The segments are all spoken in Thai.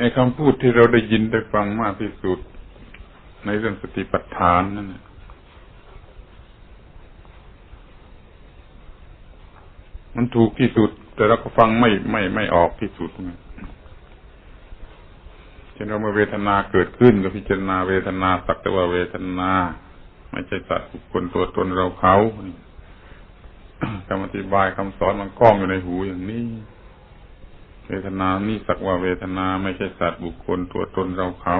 ไอ้คำพูดที่เราได้ยินได้ฟังมากที่สุด ในเรื่องสติปัฏฐานนั่นมันถูกที่สุด แต่เราก็ฟังไม่ไม่ไม่ออกที่สุดเช่นเราเมื่อเวทนาเกิดขึ้นก็พิจารณาเวทนาสักแต่ว่าเวทนา ไม่ใช่สัตว์บุคคลตัวตนเราเขาคำอธิบายคำสอนมันกล้องอยู่ในหูอย่างนี้ เวทนานี่สักว่าเวทนาไม่ใช่สัตว์บุคคลตัวตนเราเขา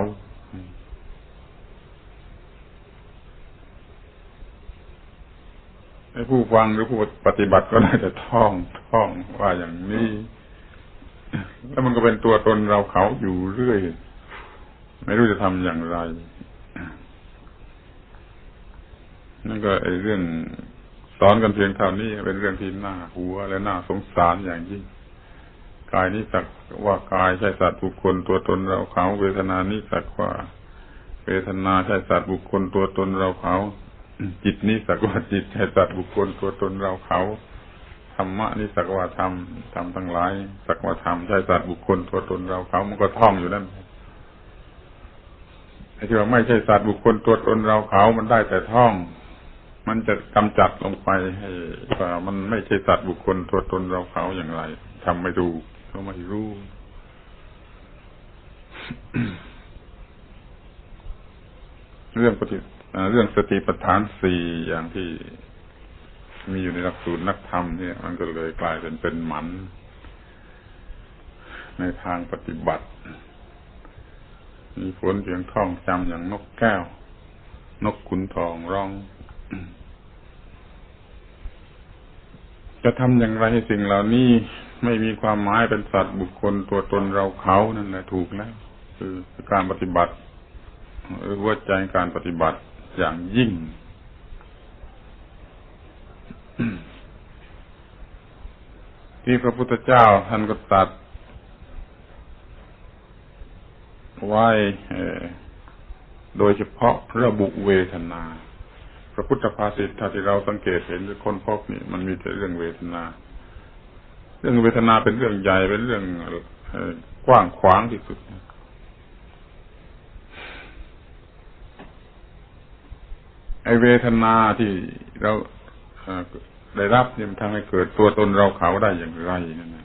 ให้ผู้ฟังหรือผู้ปฏิบัติก็ได้แต่ท่องท่องว่าอย่างนี้ แล้วมันก็เป็นตัวตนเราเขาอยู่เรื่อย ไม่รู้จะทำอย่างไร นั่นก็ไอ้เรื่องสอนกันเพียงเท่านี้เป็นเรื่องที่น่าหัวและน่าสงสารอย่างยิ่ง กายนี้สักว่ากายใช่สัตว์บุคคลตัวตนเราเขา เวทนานี้สักว่าเวทนาใช่สัตว์บุคคลตัวตนเราเขา จิตนี้สักว่าจิตใช่สัตว์บุคคลตัวตนเราเขาธรรมะนี่สักว่าธรรมธรรมทั้งหลายสักว่าธรรมใช่สัตว์บุคคลตัวตนเราเขา มันก็ท่องอยู่นั่นไอ้ที่ว่าไม่ใช่สัตว์บุคคลตัวตนเราเขามันได้แต่ท่อง มันจะกำจัดลงไปให้ว่ามันไม่ใช่สัตว์บุคคลตัวตนเราเขาอย่างไรทำไม่ดูก ไม่รู้ เรื่องปฏิเรื่องสติปัฏฐานสี่อย่างที่มีอยู่ในหลักสูตรนักธรรมเนี่ย มันก็เลยกลายเป็นเป็นหมัน ในทางปฏิบัติ มีผลเพียงท่องจำอย่างนกแก้ว นกขุนทองร้อง จะทำอย่างไรให้สิ่งเหล่านี้ ไม่มีความหมายเป็นสัตว์บุคคลตัวตนเราเขานั่นแหละถูกแล้วคือการปฏิบัติ หรือว่าใจการปฏิบัติอย่างยิ่ง ที่พระพุทธเจ้าท่านก็ตัดไว้โดยเฉพาะระบุเวทนา พระพุทธภาษิตถ้าที่เราสังเกตเห็นหรือคนพบนี่มันมีแต่เรื่องเวทนา เรื่องเวทนาเป็นเรื่องใหญ่เป็นเรื่องกว้างขวางที่สุดไอเวทนาที่เราได้รับเนี่ยมันทำให้เกิดตัวตนเราเขาได้อย่างไรนั่น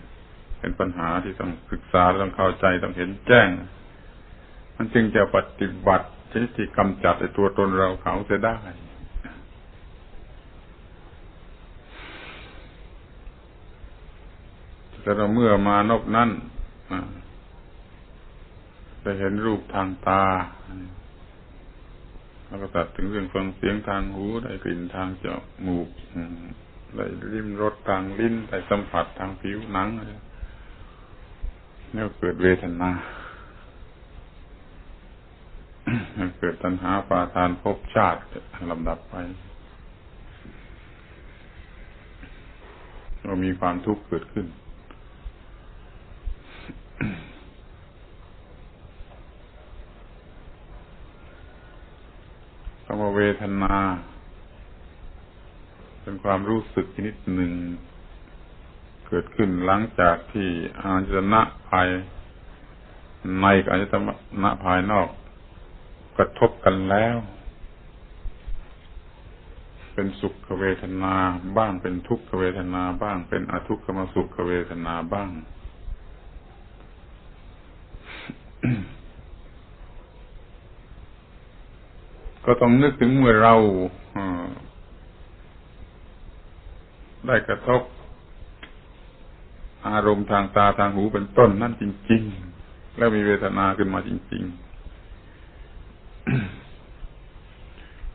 เป็นปัญหาที่ต้องศึกษาต้องเข้าใจต้องเห็นแจ้ง มันจึงจะปฏิบัติชนิดที่กำจัดไอตัวตนเราเขาจะได้ แต่เราเมื่อมานบนั่นจะเห็นรูปทางตาแล้วก็ตัดถึงเรื่องฟังเสียงทางหูได้กลิ่นทางจมูกได้ริมรสทางลิ้นได้สัมผัสทางผิวหนังนี่เกิดเวทนาเกิดตัณหาปาทานภพชาติลำดับไปเรามีความทุกข์เกิดขึ้นคำว่าเวทนา เป็นความรู้สึกชนิดหนึ่ง เกิดขึ้นหลังจากที่อาจตนะภายในกับอาจตนะภายนอก กระทบกันแล้ว เป็นสุขเวทนาบ้างเป็นทุกขเวทนาบ้าง เป็นอทุกขมสุขเวทนาบ้าง ก็ต้องนึกถึงเมื่อเราได้กระทบ อารมณ์ทางตาทางหูเป็นต้นนั่นจริง ๆ แล้วมีเวทนาขึ้นมาจริง ๆ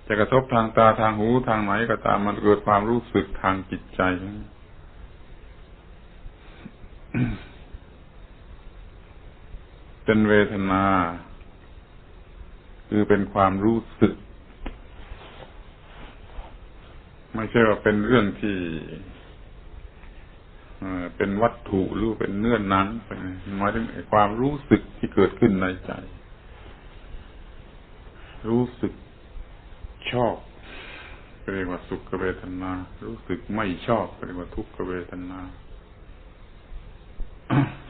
จะกระทบทางตาทางหูทางไหนก็ตามมันเกิดความรู้สึกทางจิตใจเป็นเวทนา คือเป็นความรู้สึก ไม่ใช่ว่าเป็นเรื่องที่เป็นวัตถุหรือเป็นเนื้อหนังหมายถึงความรู้สึกที่เกิดขึ้นในใจ รู้สึกชอบเรียกว่าสุขเวทนา รู้สึกไม่ชอบเรียกว่าทุกขเวทนา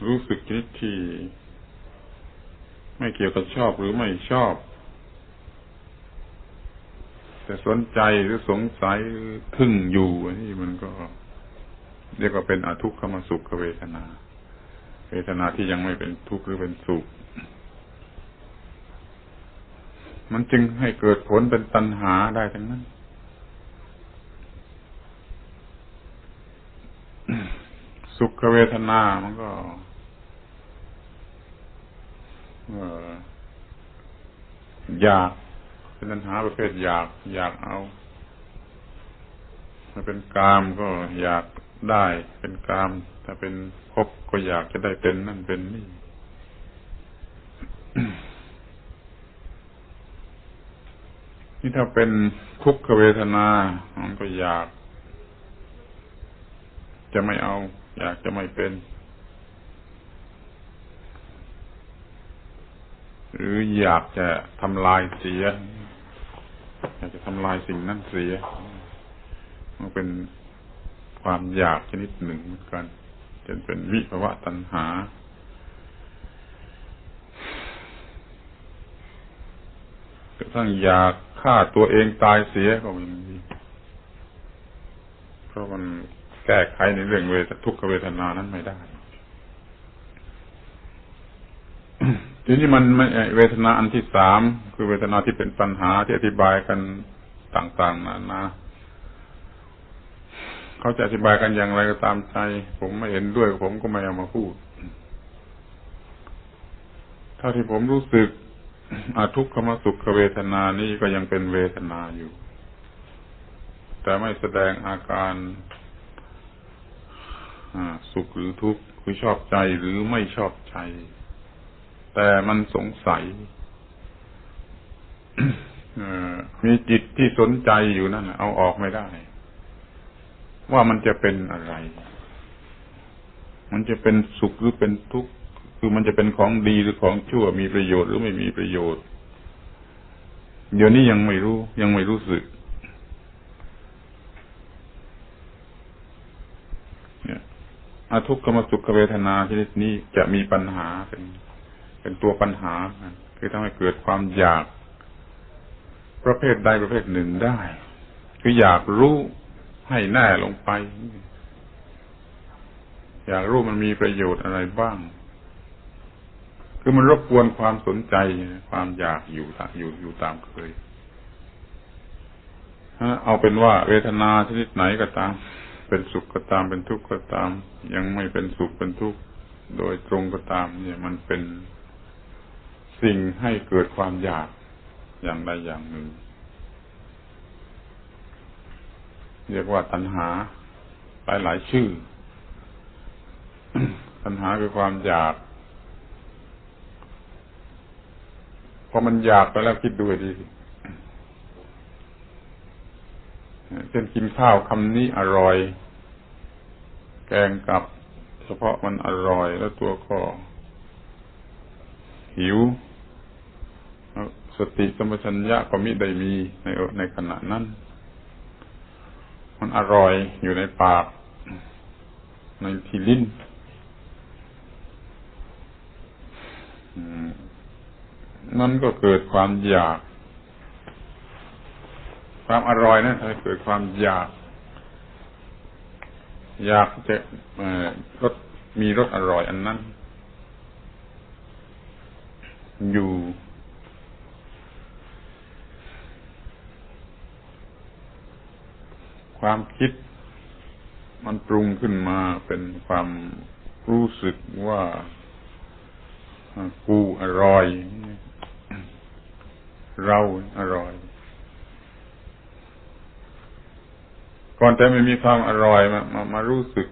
รู้สึกชนิดที่ไม่เกี่ยวกับชอบหรือไม่ชอบ แต่สนใจหรือสงสัยหรือทึ่งอยู่อันนี้มันก็ เรียกว่าเป็นอทุกขมสุขเวทนา เวทนาที่ยังไม่เป็นทุกข์หรือเป็นสุข มันจึงให้เกิดผลเป็นตัณหาได้ทั้งนั้นสุขเวทนา มันก็อยาก เป็นปัญหาประเภทอยาก อยากเอาถ้าเป็นกามก็อยากได้ เป็นกาม ถ้าเป็นภพก็อยากจะได้เป็นนั่นเป็นนี่นี่ถ้าเป็นทุกขเวทนามันก็อยาก จะไม่เอา อยากจะไม่เป็น หรืออยากจะทำลายเสีย อยากจะทำลายสิ่งนั้นเสีย มันเป็นความอยากชนิดหนึ่งเหมือนกันจนเป็นวิภวะตัณหาก็ทั้งอยากฆ่าตัวเองตายเสียก็มีเพราะมันแก้ไขในเรื่องเวททุกขเวทนานั้นไม่ได้ ทีนี้มันเวทนาอันที่สามคือเวทนาที่เป็นปัญหาที่อธิบายกันต่าง ๆนานาเขาจะอธิบายกันอย่างไรก็ตามใจ ผมไม่เห็นด้วยผมก็ไม่เอามาพูดถ้าที่ผมรู้สึกอาทุกขมสุขเวทนานี้ก็ยังเป็นเวทนาอยู่ แต่ไม่แสดงอาการสุขหรือทุกข์คือชอบใจหรือไม่ชอบใจ แต่มันสงสัยมีจิตที่สนใจอยู่นั่นเอาออกไม่ได้ ว่ามันจะเป็นอะไร มันจะเป็นสุขหรือเป็นทุกข์คือมันจะเป็นของดีหรือของชั่วมีประโยชน์หรือไม่มีประโยชน์ เดี๋ยวนี้ยังไม่รู้ ยังไม่รู้สึกเนี่ยอาทุกขมสุขเวทนาชนิดนี้จะมีปัญหาเป็น เป็นตัวปัญหา คือทำให้เกิดความอยาก ประเภทใดประเภทหนึ่งได้ คืออยากรู้ให้แน่ลงไป อยากรู้มันมีประโยชน์อะไรบ้าง คือมันรบกวนความสนใจ ความอยากอยู่อยู่อยู่ตามเคยเอาเป็นว่าเวทนาชนิดไหนก็ตาม เป็นสุขก็ตามเป็นทุกข์ก็ตาม ยังไม่เป็นสุขเป็นทุกข์โดยตรงก็ตาม เนี่ยมันเป็น สิ่งให้เกิดความอยากอย่างใดอย่างหนึ่ง เรียกว่าตัณหาหลายหลายชื่อ ตัณหาคือความอยากพอมันอยากไปแล้วคิดดูดีเช่นกินข้าวคำนี้อร่อย แกงกับเฉพาะมันอร่อยแล้วตัวก็หิว สติสมชัญญะก็มิได้มีในในขณะนั้น มันอร่อยอยู่ในปาก ในที่ลิ้นมันก็เกิดความอยาก ความอร่อยนะั้นเกิดความอยาก อยากจะรสมีรสอร่อยอันนั้น อยู่ ความคิด มันปรุงขึ้นมาเป็นความรู้สึกว่ากูอร่อย เราอร่อย ก่อนแต่ไม่มีความอร่อยมามามารู้สึก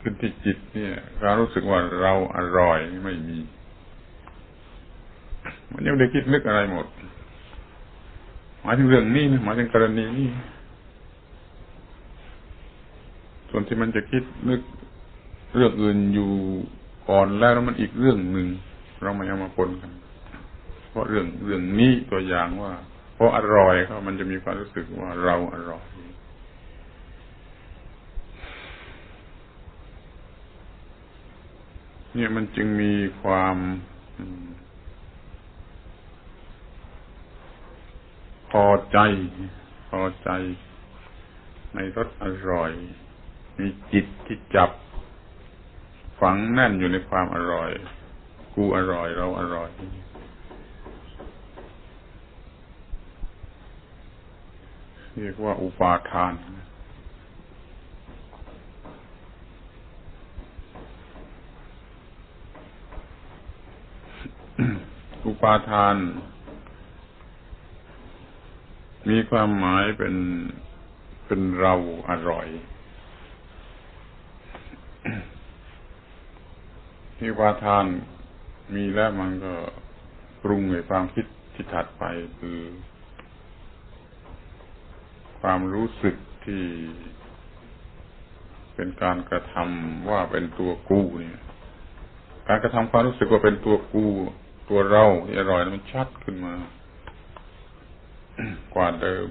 ขึ้นที่จิต เนี่ยการรู้สึกว่าเราอร่อยไม่มี มันยังได้คิดนึกอะไรหมด หมายถึงเรื่องนี้นะหมายถึงกรณีนี้ ส่วนที่มันจะคิดนึกเรื่องอื่นอยู่ก่อนแล้วมันอีกเรื่องหนึ่งเราไม่เอามาปนกัน เพราะเรื่องเรื่องนี้ตัวอย่างว่า เพราะอร่อยก็มันจะมีความรู้สึกว่าเราอร่อยเนี่ยมันจึงมีความพอใจ พอใจในรสอร่อย มีจิตที่จับ ฝังแน่นอยู่ในความอร่อย กูอร่อยเราอร่อย เรียกว่าอุปาทานอุปาทาน มีความหมายเป็นเป็นเราอร่อย ที่อุปาทานมีแล้วมันก็ปรุงในความคิดที่ถัดไปคือ ความรู้สึกที่เป็นการกระทำว่าเป็นตัวกูเนี่ย การกระทำความรู้สึกว่าเป็นตัวกู ตัวเราที่อร่อยมันชัดขึ้นมากว่าเดิม